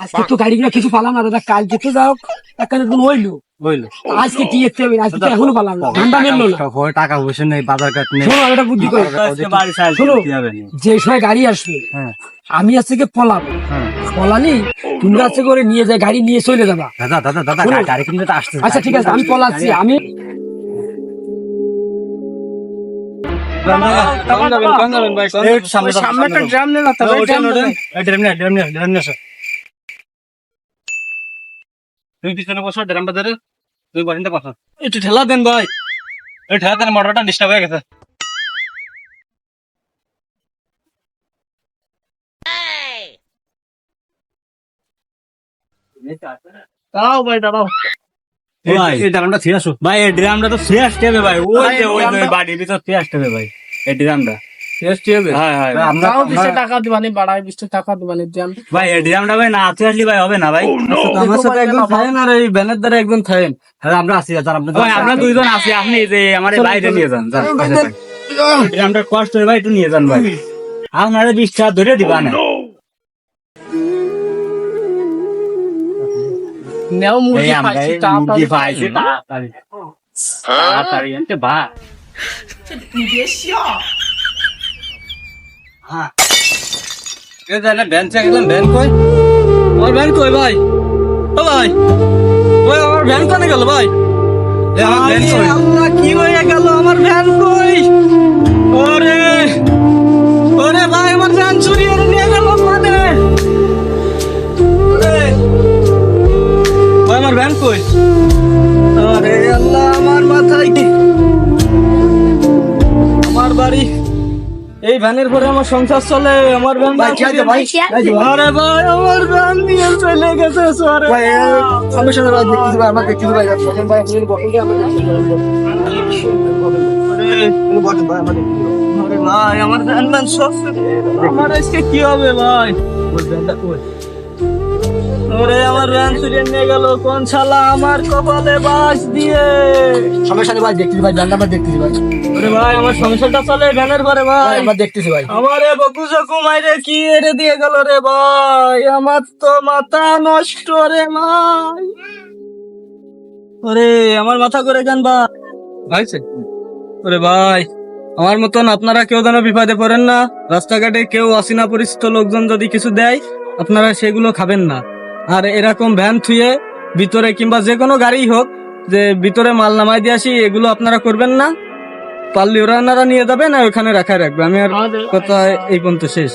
আজকে তো গাড়িগুলো কিছু পালাম না দাদা কালকে তো যাও তুমি হইল বুঝলো আজকে কি এতে হবে আজকে এখনও পালাম না ঠান্ডা মেললো না টাকা পয়সা নেই বাজার ঘাট নেই শোনো একটা বুদ্ধি করি শোনো যে সময় গাড়ি আসবে হ্যাঁ আমি আজকে পলাবো হ্যাঁ পলানি তোমরা আছে করে নিয়ে যায় গাড়ি নিয়ে চলে যাবা দাদা দাদা দাদা গাড়ি কিনতে তো আসছে আচ্ছা ঠিক আছে আমি পলাচ্ছি আমি সামনে একটা ড্রাম নেই না ড্রাম নেই ড্রাম নেই ড্রাম নেই তুমি পিছনে বসো ড্রামটা ধরে তুমি বসেনটা বসো একটু ঠেলা দেন ভাই। এই ঠেলা দেন মোটরটা ডিস্টার্ব হয়ে গেছে। দাঁড়াও ভাই দাঁড়াও। ভাই। এই ড্রামটা ছিঁড়ে আসো। ভাই এই ড্রামটা তো ছিঁড়ে আসতে হবে ভাই। ওই যে ওই বাড়ির ভিতর ছিঁড়ে আসতে হবে ভাই। এই ড্রামটা। হ্যাঁ হ্যাঁ। আমরা টাকা দিবানি বাড়াই বিশটা টাকা দিবানি দেন। ভাই এই ভাই না আসলে ভাই হবে না ভাই? আমার সাথে একজন থাকেন আর এই ব্যানের দ্বারা একজন থাকেন হ্যাঁ আমরা আসি যান আপনার ভাই আমরা দুইজন আছি আপনি যে আমার এই বাইরে নিয়ে যান কষ্ট হয় ভাই একটু নিয়ে যান ভাই। আপনারা বিশ টাকা ধরে দিবা না? নেও মুরগি আমরা তা মুরগি পাইছি তাড়াতাড়ি। তাড়াতাড়ি আনতে বা। হ্যাঁ। এ জানে ভ্যান চেক গেলাম ভ্যান কই? আমার কই ভাই? ও ভাই ওই আমার ভ্যান কোনে গেল ভাই? আমার ভ্যান কই? আল্লাহ কি হয়ে গেল? আমার ভ্যান কই? ওরে ওরে ভাই আমার ভ্যান চুরি করে নিয়ে গেল মানে ওরে। ভাই আমার ভ্যান কই? আরে আল্লাহ আমার ভ্যানের পরে আমার সংসার চলে আমার ভ্যান ভাই, কি আছে ভাই? আরে ভাই আমার ভ্যান নিয়ে চলে গেছে সরে ভাই আমি শুনে ভাই দেখতেছি ভাই আমাকে কিছু ভাই বসেন ভাই আপনি আমি আমরা দেখতেছি বসেন ভাই। আমাকে আরে ভাই আমার ভ্যান ভ্যান সব আমার আজকে কি হবে ভাই? ওরে আমার ভ্যান চুরিয়ে নিয়ে গেল কোন শালা আমার কপালে বাস দিয়ে? সমস্যা নেই ভাই দেখতেছি ভাই দেখতেছি ভাই। ওরে ভাই আমার সংসারটা চলে ভ্যানের পরে ভাই। ভাই দেখতেছি ভাই। আমারে বকু সকু মাইরে কি এরে দিয়ে গেল রে ভাই? আমার তো মাথা নষ্ট রে ভাই। ওরে আমার মাথা করে কেন ভাই। ভাইছে? ওরে ভাই আমার মতন আপনারা কেউ যেন বিপদে পড়েন না। রাস্তাঘাটে কেউ অচেনা পরিচিত লোকজন যদি কিছু দেয় আপনারা সেগুলো খাবেন না। আর এরকম ভ্যান থুয়ে ভিতরে কিংবা যে কোনো গাড়ি হোক যে ভিতরে মাল নামাই দিয়ে আসি এগুলো আপনারা করবেন না। পারলে ওরা নিয়ে যাবে না ওখানে রাখায় রাখবে। আমি আর কথা এই পর্যন্ত শেষ।